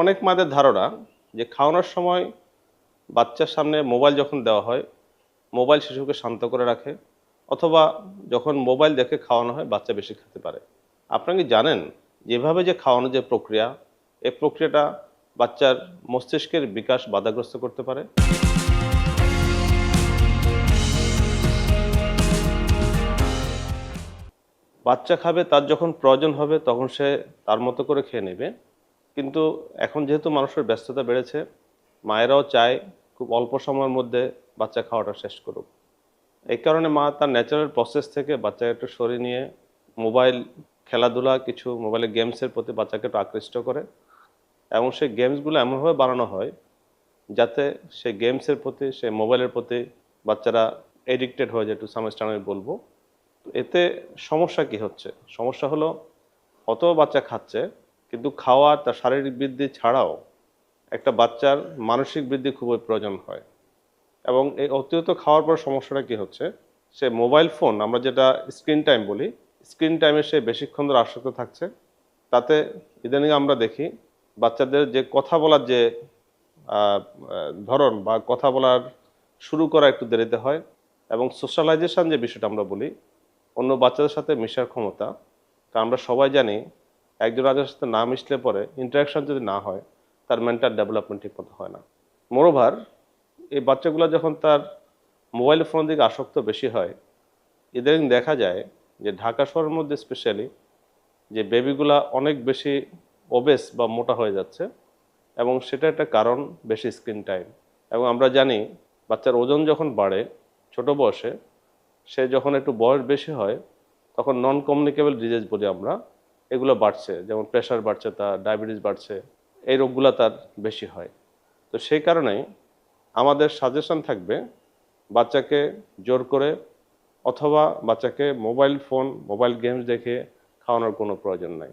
অনেক মাদের ধারণা যে খাওয়ানোর সময় বাচ্চার সামনে মোবাইল যখন দেওয়া হয়, মোবাইল শিশুকে শান্ত করে রাখে অথবা যখন মোবাইল দেখে খাওয়ানো হয়, বাচ্চা বেশি খেতে পারে। আপনারা কি জানেন যেভাবে যে খাওয়ানো যে প্রক্রিয়া এই প্রক্রিয়াটা বাচ্চার মস্তিষ্কের বিকাশ বাধাগ্রস্ত করতে পারে? বাচ্চা খাবে, তার যখন প্রয়োজন হবে, তখন সে তার মতো করে খেয়ে নেবে। কিন্তু এখন যেহেতু মানুষের ব্যস্ততা বেড়েছে, মায়েরাও চায় খুব অল্প সময়ের মধ্যে বাচ্চা খাওয়াটা শেষ করুক। এই কারণে মা তার ন্যাচারাল প্রসেস থেকে বাচ্চাকে একটু সরিয়ে নিয়ে মোবাইল খেলাধুলা, কিছু মোবাইলে গেমসের প্রতি বাচ্চাকে একটু আকৃষ্ট করে এবং সেই গেমসগুলো এমনভাবে বানানো হয় যাতে সে গেমসের প্রতি সে মোবাইলের প্রতি বাচ্চারা এডিক্টেড হয়ে যায় টু সাম আমি বলব। এতে সমস্যা কি হচ্ছে? সমস্যা হলো, অত বাচ্চা খাচ্ছে কিন্তু খাওয়া তার শারীরিক বৃদ্ধি ছাড়াও একটা বাচ্চার মানসিক বৃদ্ধি খুবই প্রয়োজন হয়। এবং এই অতিরিক্ত খাওয়ার পর সমস্যাটা কি হচ্ছে? সে মোবাইল ফোন, আমরা যেটা স্ক্রিন টাইম বলি, স্ক্রিন টাইমে সে বেশিক্ষণ ধরে আসক্ত থাকছে। তাতে ইদানিং আমরা দেখি বাচ্চাদের যে কথা বলার যে ধরন বা কথা বলার শুরু করা একটু দেরিতে হয় এবং সোশ্যালাইজেশন যে বিষয়টা আমরা বলি, অন্য বাচ্চাদের সাথে মেশার ক্ষমতা, তা আমরা সবাই জানি একজন আরেকজনের সাথে না মিশলে পরে ইন্টারাকশন যদি না হয়, তার মেন্টাল ডেভেলপমেন্ট ঠিক মতো হয় না। মোরোভার এই বাচ্চাগুলো যখন তার মোবাইল ফোনের দিকে আসক্ত বেশি হয় ইদানিং দেখা যায় যে ঢাকা শহরের মধ্যে স্পেশালি যে বেবিগুলা অনেক বেশি ওবেস বা মোটা হয়ে যাচ্ছে এবং সেটা একটা কারণ বেশি স্ক্রিন টাইম এবং আমরা জানি বাচ্চার ওজন যখন বাড়ে ছোট বয়সে, সে যখন একটু বয়স বেশি হয়, তখন নন কমিউনিকেবল ডিজিজ বলি আমরা এগুলো বাড়ছে, যেমন প্রেশার বাড়ছে তার ডায়াবেটিস বাড়ছে, এই রোগগুলো তার বেশি হয়। তো সেই কারণেই আমাদের সাজেশন থাকবে বাচ্চাকে জোর করে অথবা বাচ্চাকে মোবাইল ফোন মোবাইল গেমস দেখে খাওয়ানোর কোনো প্রয়োজন নাই।